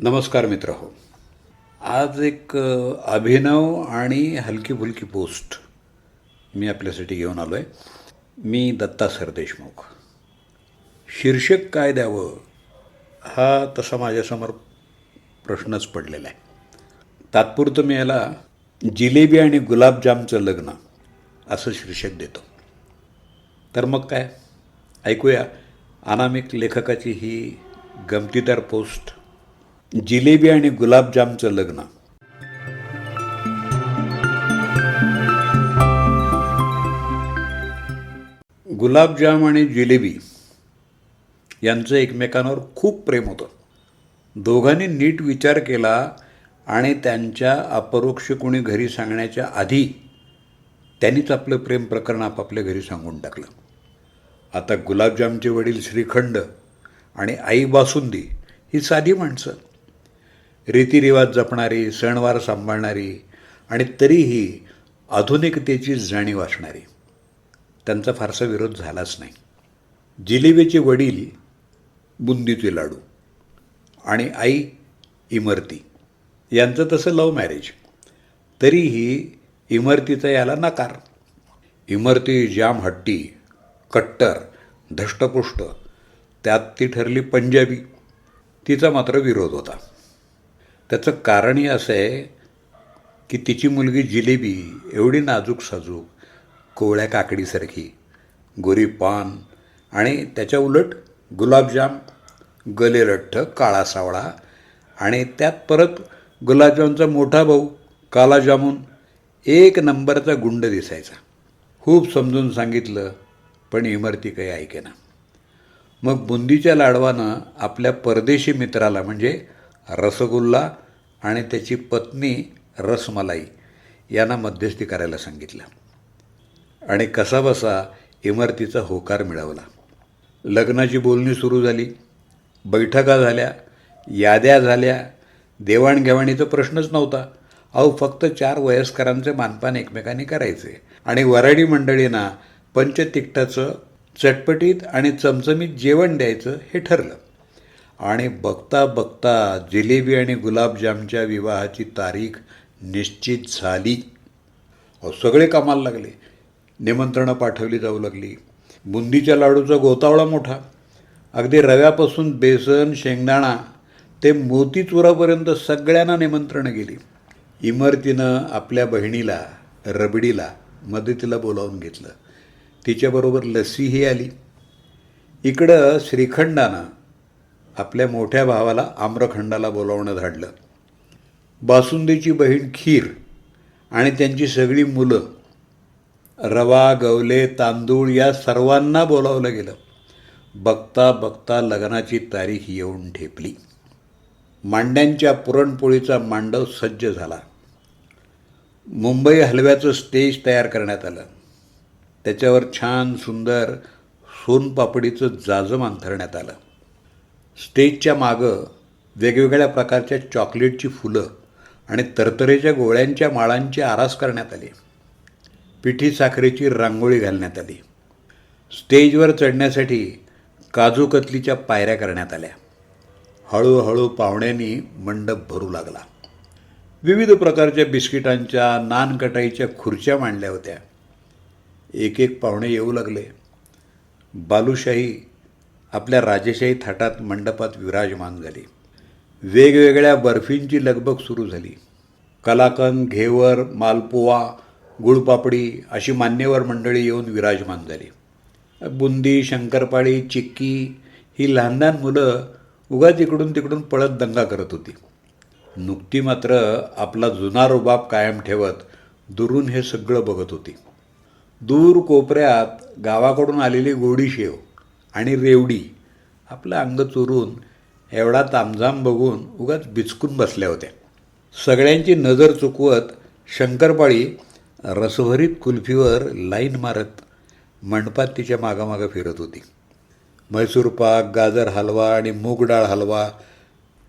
नमस्कार मित्र हो. आज एक अभिनव आणि हलकी फुलकी पोस्ट मी आपल्यासाठी घेऊन आलो आहे मी दत्ता सरदेशमुख शीर्षक काय द्यावं हा तसा माझ्यासमोर प्रश्नच पडलेला आहे. तात्पुरतं मी याला जिलेबी आणि गुलाबजामचं लग्न असं शीर्षक देतो. तर मग काय? ऐकूया. अनामिक लेखकाची ही गमतीदार पोस्ट जिलेबी आणि गुलाबजामचं लग्न. गुलाबजाम आणि जिलेबी यांचं एकमेकांवर खूप प्रेम होतं. दोघांनी नीट विचार केला आणि त्यांच्या अपरोक्ष कोणी घरी सांगण्याच्या आधी त्यांनीच आपलं प्रेम प्रकरण आपापल्या घरी सांगून टाकलं. आता गुलाबजामचे वडील श्रीखंड आणि आई बासुंदी ही साधी माणसं. रीतिरिवाज जपणारी सणवार सांभाळणारी आणि तरीही आधुनिकतेची जाणीव असणारी. त्यांचा फारसा विरोध झालाच नाही. जिलेबीचे वडील बुंदीचे लाडू आणि आई इमरती यांचं तसं लव्ह मॅरेज. तरीही इमरतीचा याला नकार. इमरती जाम हट्टी कट्टर धष्टपुष्ट त्यात ती ठरली पंजाबी. तिचा मात्र विरोध होता. त्याचं कारणही असं आहे की तिची मुलगी जिलेबी एवढी नाजूक साजूक कोवळ्या काकडीसारखी गोरी पान आणि त्याच्या उलट गुलाबजाम गलेरठ्ठ काळा सावळा आणि त्यात परत गुलाबजामचा मोठा भाऊ कालाजामून एक नंबरचा गुंड दिसायचा. खूप समजून सांगितलं पण इमरती काही ऐकेना. मग बुंदीच्या लाडवानं आपल्या परदेशी मित्राला म्हणजे रसगुल्ला आणि त्याची पत्नी रसमलाई यांना मध्यस्थी करायला सांगितलं. आणि कसाबसा इमारतीचा होकार मिळवला. लग्नाची बोलणी सुरू झाली. बैठका झाल्या याद्या झाल्या. देवाणघेवाणीचा प्रश्नच नव्हता. अहो फक्त चार वयस्करांचे मानपान एकमेकांनी करायचे. आणि वराडी मंडळींना पंचतिकटाचं चटपटीत आणि चमचमीत जेवण द्यायचं हे ठरलं. आणि बघता बघता जिलेबी आणि गुलाबजामच्या विवाहाची तारीख निश्चित झाली. अहो सगळे कामाला लागले. निमंत्रणं पाठवली जाऊ लागली. बुंदीच्या लाडूचा गोतावळा मोठा. अगदी रव्यापासून बेसन शेंगदाणा ते मोतीचुरापर्यंत सगळ्यांना निमंत्रणं गेली. इमरतीनं आपल्या बहिणीला रबडीला मदतीला बोलावून घेतलं. तिच्याबरोबर लस्सीही आली. इकडं श्रीखंडानं आपल्या मोठ्या भावाला आम्रखंडाला बोलावणं धाडलं. बासुंदीची बहीण खीर आणि त्यांची सगळी मुलं रवा गवले तांदूळ या सर्वांना बोलावलं गेलं. बघता बघता लग्नाची तारीख येऊन ठेपली. मांड्यांच्या पुरणपोळीचा मांडव सज्ज झाला. मुंबई हलव्याचं स्टेज तयार करण्यात आलं. त्याच्यावर छान सुंदर सोनपापडीचं जाजम अंथरण्यात आलं. स्टेजच्या मागं वेगवेगळ्या प्रकारच्या चॉकलेटची फुलं आणि तरतरेच्या गोळ्यांच्या माळांची आरास करण्यात आली. पिठी साखरेची रांगोळी घालण्यात आली. स्टेजवर चढण्यासाठी काजू कतलीच्या पायऱ्या करण्यात आल्या. हळूहळू पाहुण्यांनी मंडप भरू लागला. विविध प्रकारच्या बिस्किटांच्या नानकटाईच्या खुर्च्या मांडल्या होत्या. एक एक पाहुणे येऊ लागले. बालुशाही आपल्या राजेशाही थाटात मंडपात विराजमान झाली. वेगवेगळ्या बर्फींची लगबग सुरू झाली. कलाकंद घेवर मालपुवा गुळपापडी अशी मान्यवर मंडळी येऊन विराजमान झाली. बुंदी शंकरपाळी चिक्की ही लहान लहान मुलं उगाच इकडून तिकडून पळत दंगा करत होती. नुकती मात्र आपला जुना रुबाब कायम ठेवत दुरून हे सगळं बघत होती. दूर कोपऱ्यात गावाकडून आलेली गोडी शेव आणि रेवडी आपलं अंग चोरून एवढा तामझाम बघून उगाच बिचकून बसल्या होत्या. सगळ्यांची नजर चुकवत शंकरपाळी रसभरीत कुल्फीवर लाईन मारत मंडपात तिच्या मागामागं फिरत होती. म्हैसूर पाक गाजर हलवा आणि मूग डाळ हलवा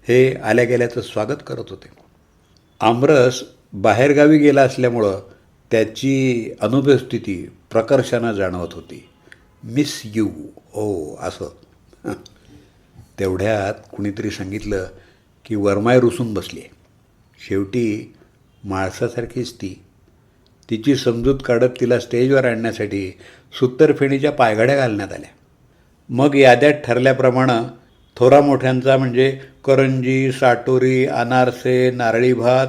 हे आल्या गेल्याचं स्वागत करत होते. आमरस बाहेरगावी गेला असल्यामुळं त्याची अनुपस्थिती प्रकर्षानं जाणवत होती. मिस यू ओ असं. तेवढ्यात कुणीतरी सांगितलं की वरमाय रुसून बसली आहे शेवटी माळसासारखीच ती तिची समजूत काढत तिला स्टेजवर आणण्यासाठी सुत्तरफेणीच्या पायघड्या घालण्यात आल्या. मग याद्यात ठरल्याप्रमाणे थोरा मोठ्यांचा म्हणजे करंजी साटोरी अनारसे नारळी भात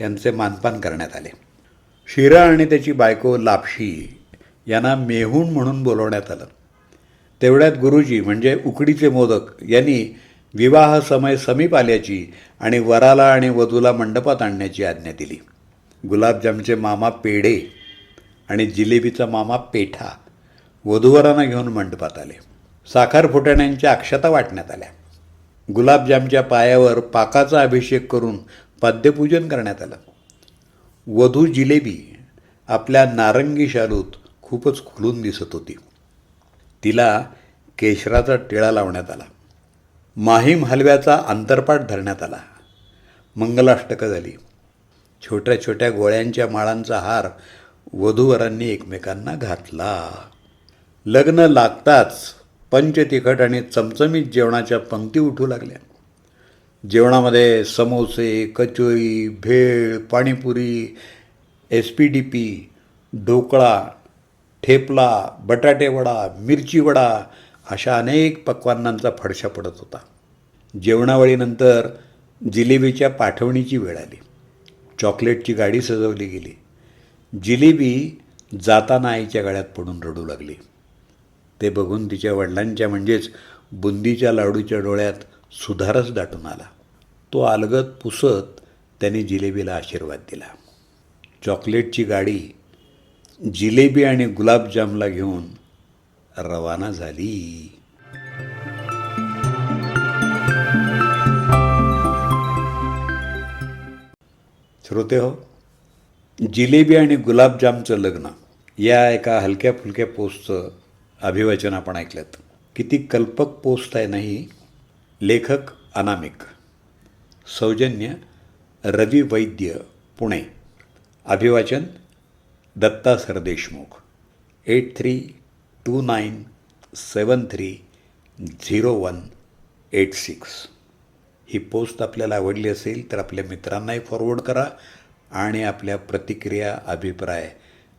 यांचे मानपान करण्यात आले. शिरा आणि त्याची बायको लापशी यांना मेहूण म्हणून बोलवण्यात आलं. तेवढ्यात गुरुजी म्हणजे उकडीचे मोदक यांनी विवाह समय समीप आल्याची आणि वराला आणि वधूला मंडपात आणण्याची आज्ञा दिली. गुलाबजामचे मामा पेढे आणि जिलेबीचा मामा पेठा वधूवरांना घेऊन मंडपात आले. साखर फुटाण्यांच्या अक्षता वाटण्यात आल्या. गुलाबजामच्या पायावर पाकाचा अभिषेक करून पाद्यपूजन करण्यात आलं. वधू जिलेबी आपल्या नारंगी शालूत खूपच खुलून दिसत होती. तिला केशराचा टिळा लावण्यात आला. माहीम हलव्याचा अंतरपाठ धरण्यात आला. मंगलाष्टकं झाली. छोट्या छोट्या गोळ्यांच्या माळांचा हार वधूवरांनी एकमेकांना घातला. लग्न लागताच पंचतिखट आणि चमचमीत जेवणाच्या पंक्ती उठू लागल्या. जेवणामध्ये समोसे kachori bhel panipuri S P D P dhokla thepla batata vada mirchi vada अशा अनेक पक्वान्नांचा फडशा पडत होता. जेवणावळीनंतर जिलेबीच्या पाठवणीची वेळ आली. चॉकलेटची गाडी सजवली गेली. जिलेबी जाताना आईच्या गळ्यात पडून रडू लागली. ते बघून तिच्या वडिलांच्या म्हणजेच बुंदीच्या लाडूच्या डोळ्यात सुधारच दाटून आला. तो अलगत पुसत त्याने जिलेबीला आशीर्वाद दिला. चॉकलेटची गाडी जिलेबी आणि गुलाबजामला घेऊन रवाना झाली. श्रोते हो जिलेबी आणि गुलाबजामचं लग्न. या एका हलक्या फुलक्या पोस्टचं अभिवाचन आपण ऐकलं किती कल्पक पोस्ट आहे नाही? लेखक अनामिक. सौजन्य रवी वैद्य पुणे. अभिवाचन Datta Sardeshmukh eight three two nine seven three zero one eight six. ही पोस्ट आपल्याला आवडली असेल तर आपल्या मित्रांनाही फॉरवर्ड करा आणि आपल्या प्रतिक्रिया अभिप्राय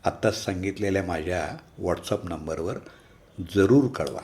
आत्ताच सांगितलेल्या माझ्या व्हॉट्सअप नंबरवर जरूर कळवा.